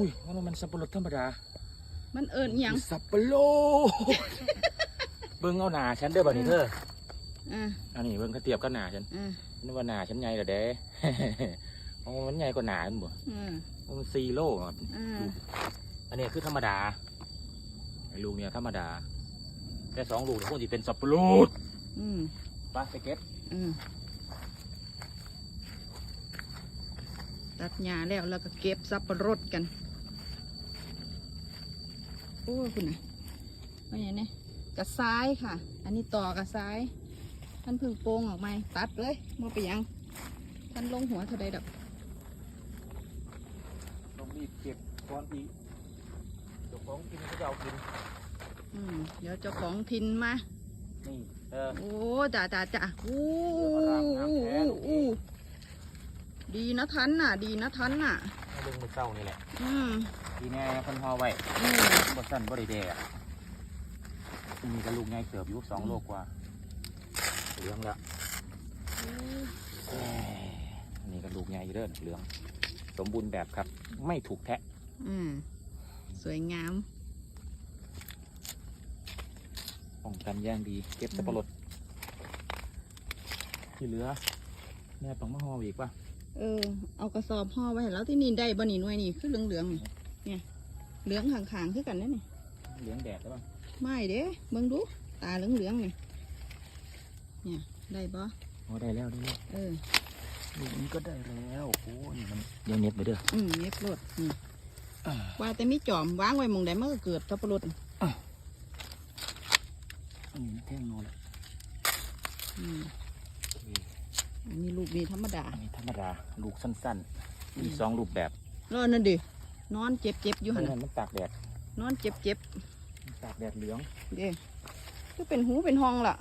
อุ้ยว่ามันสับปะรดธรรมดา มันเอิญหยังสับปะรดเบิ่งเอาหนาฉันเด้อบัดนี้เธออ่าอันนี้เบิ่งเขาเทียบกับหนาฉันอ่านึกว่าหนาฉันใหญ่เหรอเด้โอ้มันใหญ่กว่าหนาฉันบ่อ่ามันสี่โลครับอ่าอันนี้คือธรรมดาไอ้ลูกเนี่ยธรรมดา แต่สองลูกพวกที่เป็นสับปะรดอืมไปไปเก็บอืมตัดหญ้าแล้วแล้วก็เก็บสับปะรดกันโอ้คุณน่ะว่าอย่างนี้กระซ้ายค่ะ อันนี้ต่อกระซ้ายท่านเพึ่งโป่งออกมาตัดเลยมาไปยัง ท่านลงหัวเท่าใดดอกต้องรีบเก็บก่อนอีกเจ้าของกินเขาจะเอากินอืมเดี๋ยวเจ้าของทินมานี่เออโอ้จ่าจ่าจ่าอู้เดี๋ยวเอารางน้ำแพ้ลูกนี้อู้ดีนะทันน่ะ ดีนะทันน่ะ ให้เบิ่งมือเศร้านี่แหละอืมทีแน่คนห่อไว้อืมบ่สั้นบ่ได้แดกมีกระลูกใหญ่เกือบอยู่สองโลกว่าเหลืองละเอ้ยอันนี่กระลูกใหญ่อยู่เด้อเหลือง สมบูรณ์แบบครับ ไม่ถูกแทะ อืมสวยงามป้องกันอย่างดี เก็บสับปะรดที่เหลือแม่ต้องมาห่ออีกป่ะ เออ เอากระสอบห่อไว้ให้แล้วที่นี่ได้บ่นี่หน่วยนี่คือเหลืองเหลืองๆนี่เนี่ยเหลืองขางๆคือกันนั่นนี่เหลืองแดดได้ป่ะไม่เด้เบิ่งดูตาเหลืองเหลืองๆนี่เนี่ยได้บ่อ๋อได้แล้วได้แล้วเออ ลูกนี้ก็ได้แล้วโอ้ยมันยังเน็ตไปเด้อ อืมเย็บรถนี่อ่า ว่าแต่มีจอมวางไว้หมองใดมันก็เกิดทับปะรดอันนี้แท่งนอนอืมโอเค อันนี้ลูกนี่ธรรมดาอันนี้ธรรมดา ลูกสั้นๆ มีสองรูปแบบแล้วอันนั่นดินอนเจ็บเจ็บๆอยู่หันนั่น่ะนมันตากแดดนอนเจ็บเจ็บมันตากแดดเหลืองๆเด้ก็เป็นหูเป็นห้องล่ะ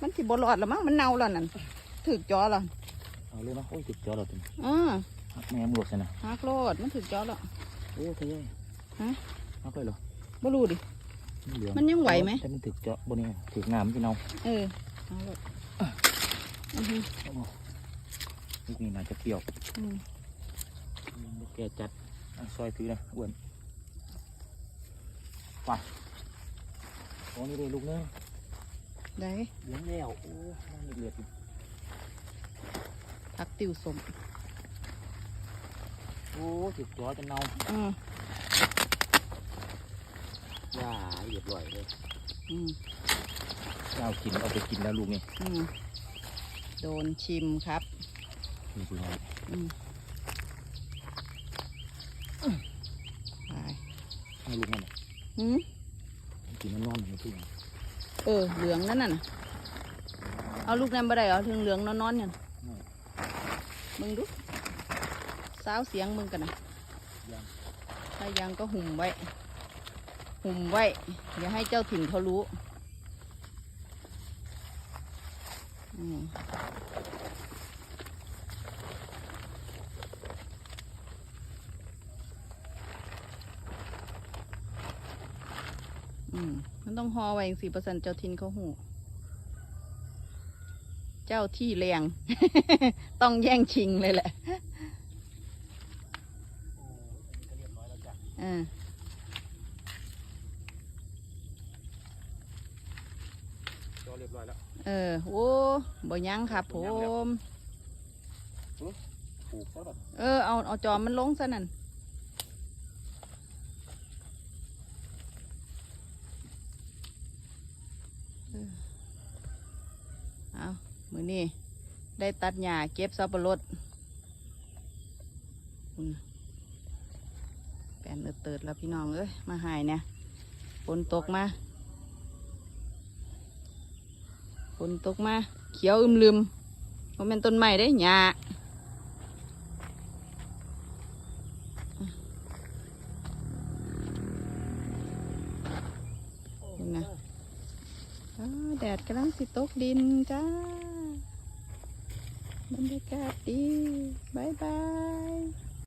มันสิบรอดละมั้งมันเน่าแล้วนั่นถึกจอและเอาเลยนะโอ้ยติดจอเราตัวนี้อ่าหักแม่มหลวกใช่นะฮักโลดมันถึกจอแล้วโอ้ทะเยยฮะหักเลยเหรอบ่รู้ดิ มันเหลืองมันยังไหวไหม แต่มันถึกเจาะบนนี้ถึกน้ำพี่น้องเออเอาโลดอือฮึโอ้โห ลูกนี้น่าจะเกี่ยวอืมแกจัดอะซอยถือนะอ้วนไปโอ้นี่เลยลูกนึงได้เหลืองแล้วโอ้น่าเลือดอยู่ผักติวสม โอ้ถึกจอจะเน่าอืมย่าเรียบร้อยเลยอืมเจ้ากินเอาไปกินแล้วลูกนี่อืม โดนชิมครับนี่คือไงอืมไปให้ลูกนั่นน่ะหืมกินมันนอนอยู่ที่ไหนเออเหลืองนั่นน่ะนะเอาลูกนั้นบ่ได้เหรอถึงเหลืองนอนๆเนี่ยมึงดูสาวเสียงมึงกันนะยังถ้ายังก็หุ่มไว้ หุ่มไว้อย่าให้เจ้าถิ่นเขารู้อื มอืมมันต้องหอไว้สี่เปอร์เซ็นเจ้าถิ่นเขาหู เจ้าที่แรง ต้องแย่งชิงเลยแหละก็เรียบร้อยแล้วจ้ะอ่า จอ เรียบร้อยแล้วเออโอ้บ่ยังครับผมปลูกแล้วแบบเออเอาเอาจอมมันลงซะนั่นเออเอามือนี่ได้ตัดหญ้าเก็บสับปะรดอืมแปนเอิดเติดแล้วพี่น้องเอ้ยมาหายเนี่ยฝนตกมาฝ นตกมาเขียวอึมลืมเพราะเป็นต้นไม้ได้หญ้านี่นะแดดกำลังสิตกดินจ้าบรรยากาศดีบายบาย